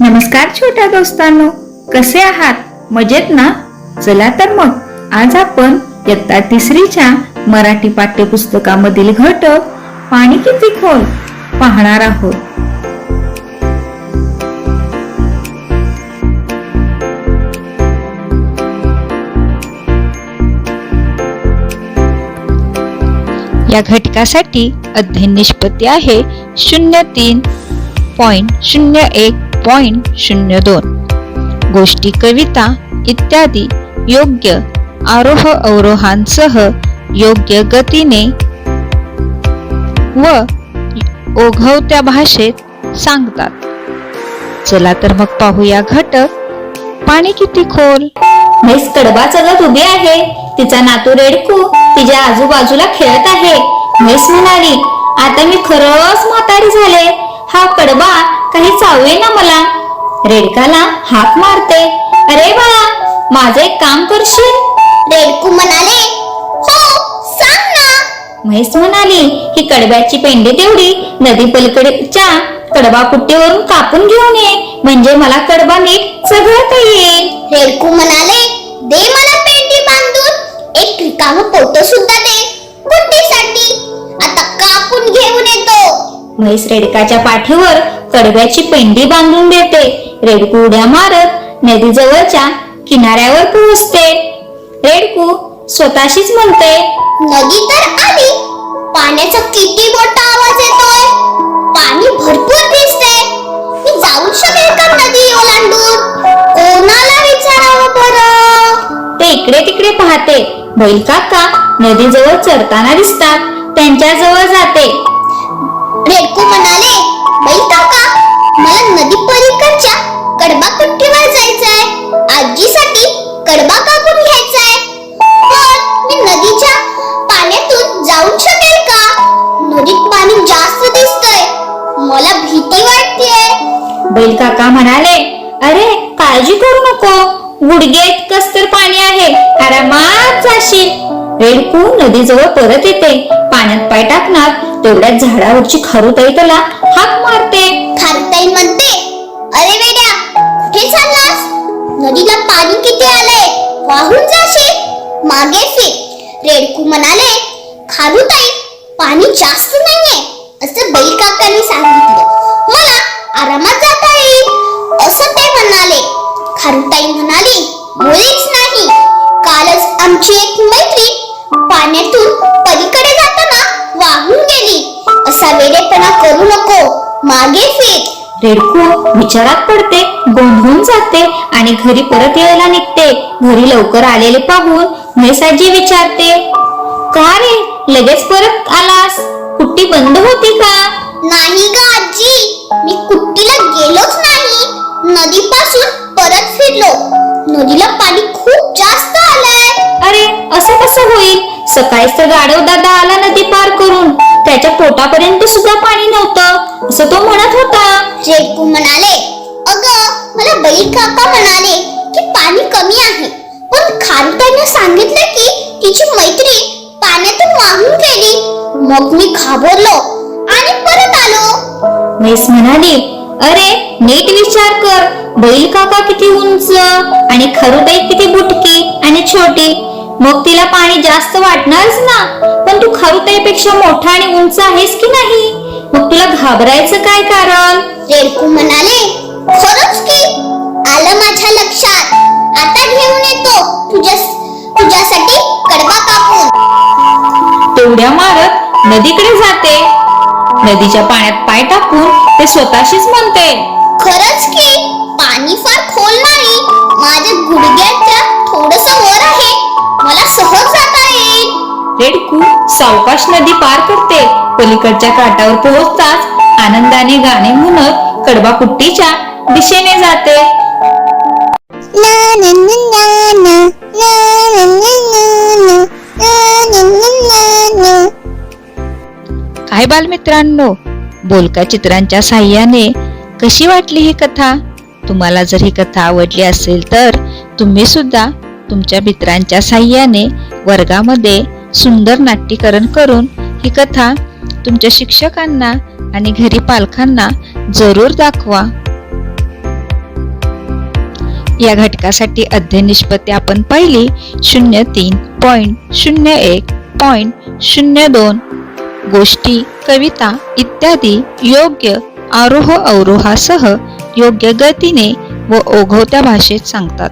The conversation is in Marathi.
नमस्कार छोट्या दोस्तांनो कसे आहात? मजेत ना? चला तर मग आज आपण इयत्ता तिसरीच्या मराठी पाठ्यपुस्तकामधील घटक पाणी किती खोल पाहणार आहोत. या घटकासाठी अध्ययन निष्पत्ती आहे शून्य तीन पॉईंट शून्य एक पॉईंट शून्य दोन. गोष्टी कविता इत्यादी योग्य आरोह अवरोहांसह योग्य गतीने व ओघवत्या भाषेत सांगतात. चला तर मग पाहूया घटक. पाणी किती खोल? म्हैस कडबा चलत उभी आहे. तिचा नातू रेडकू तिच्या आजूबाजूला खेळत आहे. म्हैस म्हणाली आता मी खरंच म्हातारी झाले. हा कडबा काही चावे ना मला. रेडकाला हाक मारते अरे बाळा माझं एक काम करशील? रेडकू म्हणाले हो सांग ना. म्हैस म्हणाली ही कडब्याची पेंडी तेवढी नदी पलीकडच्या कडबा कुट्टीवरून कापून घेऊन ये. म्हणजे मला कडबा नीट चघळता येईल. रेडकू म्हणाले दे मला एक रिकाम पोट सुद्धा दे. बुद्धीसाठी. आता कापून घेऊन येतो. म्हैस रेडकाच्या पाठीवर कडब्याची पेंडी बांधून देते. रेडकू उड्या मारत नदीजवळच्या किनाऱ्यावर पोहोचते. रेडकू स्वतःशीच म्हणते नदी तर आली. पाण्याचा किती मोठा आवाज येतोय. पाणी भरपूर दिसते मी जाऊ शकेल का नदी ओलांडून? कोणाला विचारावं बरं? ते इकडे बैल काका नदीजवळ चरताना दिसतात. त्यांच्या जवळ जाते. रेडकू म्हणाले बाई काका मला नदी पलीकडच्या कडबा कुट्टीवर जायचंय. आजीसाठी कडबा कापून घ्यायचाय. पण मी नदीच्या पाण्यातून जाऊ शकेल का? नदीत पाणी जास्त दिसतंय. मला भीती वाटतेय. बैल काका म्हणाले अरे काळजी करू नको. गुडगेत इतकंच तर पाणी आहे. आरामात जाशील रेडकू नदीजवळ परत येते. पाण्यात पाय टाकणार तेवढ्यात झाडावरची खारुताई त्याला हाक मारते. खारताई म्हणते अरे वेड्या कुठे चाललास? नदीला पाणी किती आलंय? वाहून जाशील मागे फिर. रेडकू म्हणाले खारुताई पाणी जास्त नाहीये असं बैल काकांनी सांगितलं. मला आरामात जाता आमची एक मैत्रीण पाण्यातून पलीकडे जाताना वाहून गेली. असा वेडेपणा करू नको. मागे फिर रेडकू विचारात पडते गोंधळून जाते आणि घरी परत यायला निघते. घरी लवकर आलेले पाहून म्हैसाजी विचारते का रे लगेच परत आलास? कुट्टी बंद होती का? नाही ग आजी मी कुट्टीला गेलोच नाही. नदीपासून परत फिरलो. नदीला पाणी खूप जास्त आलंय अरे असं कसं होईल? सकाळीच तर गाढव दादा आला नदी पार करून. त्याच्या पोटापर्यंत सुद्धा पाणी नव्हतं. असं तो म्हणत होता. रेडकू म्हणाले अग मला बैल काका म्हणाले की पाणी कमी आहे. पण खारुताईने सांगितलं की तिची मैत्रीण पाण्यातून वाहून गेली. मग मी घाबरलो आणि परत आलो. म्हैस म्हणाली अरे नीट विचार कर. बैल काका किती उंच आणि खरुताई किती बुटकी आणि छोटी. मग तिला पाणी जास्त वाटणारच ना. पण तू खरुताईपेक्षा मोठा आणि उंच आहेस की नाही? मग तुला घाबरायचं काय कारण? रेडकू म्हणाले खरंच की. आलं माझ्या लक्षात. आता घेऊन येतो. तुझ्या तुझ्यासाठी कडबा कापून. तेवढ्या मारत नदीकडे जाते. नदीच्या पाण्यात पाय टाकून ते स्वतःशीच म्हणते खरंच की. पाणी फार खोल नाही. माझ्या गुडघ्याच्या रेडकू सावकाश नदी पार करते पलीकडच्या काठावर पोहोचताच आनंदाने गाणे म्हणत कडबा कुट्टीच्या दिशेने जाते काय बालमित्रांनो बोलका चित्रांच्या साह्याने कशी वाटली ही कथा तुम्हाला जर ही कथा आवडली असेल तर तुम्ही सुद्धा तुमच्या मित्रांच्या साह्याने वर्गामध्ये सुंदर नाट्यकरण करून ही कथा तुमच्या शिक्षकांना आणि घरी पालकांना जरूर दाखवा. या घटकासाठी अध्ययन निष्पत्ती आपण पहिली शून्य तीन पॉईंट शून्य एक पॉईंट शून्य दोन. गोष्टी कविता इत्यादी योग्य आरोह अवरोहासह योग्य गतीने व ओघवत्या भाषेत सांगतात.